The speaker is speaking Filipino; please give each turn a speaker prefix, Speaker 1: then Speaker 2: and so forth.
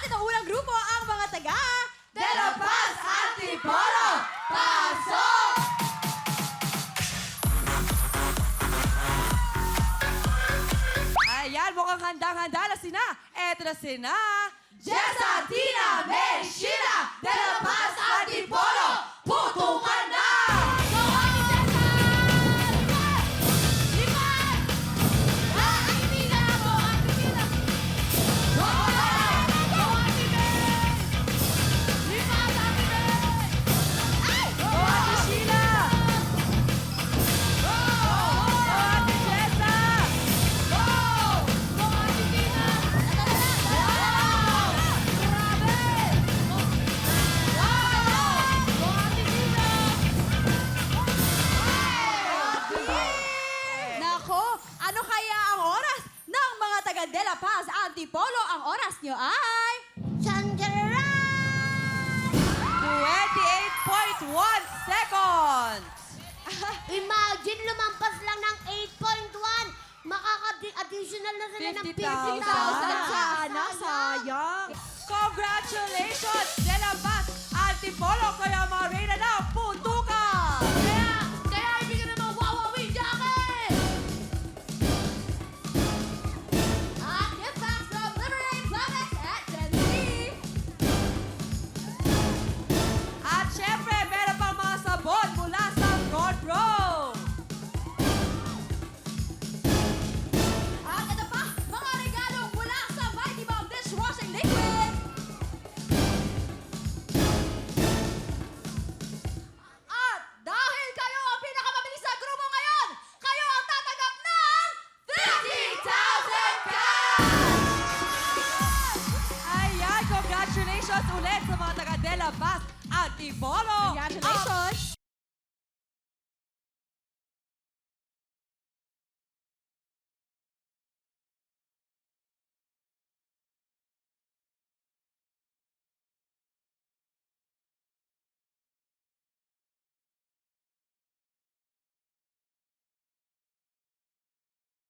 Speaker 1: natin ang unang grupo, ang mga taga...
Speaker 2: De La Paz Antipolo! Pasok!
Speaker 3: Ayan, mukhang handang-handa na sina. Eto na sina.
Speaker 2: Jessa, Tina, May, Sheila, De La Paz
Speaker 1: Nako, ano kaya ang oras ng mga taga De La Paz Antipolo? Ang oras nyo ay...
Speaker 3: 28.1 seconds!
Speaker 4: Imagine, lumampas lang ng 8.1. Makaka-additional na sila ng
Speaker 3: 50,000.
Speaker 4: 50,000.
Speaker 1: Sana, sayang.
Speaker 3: Congratulations, La Paz Antipolo!
Speaker 1: Congratulations!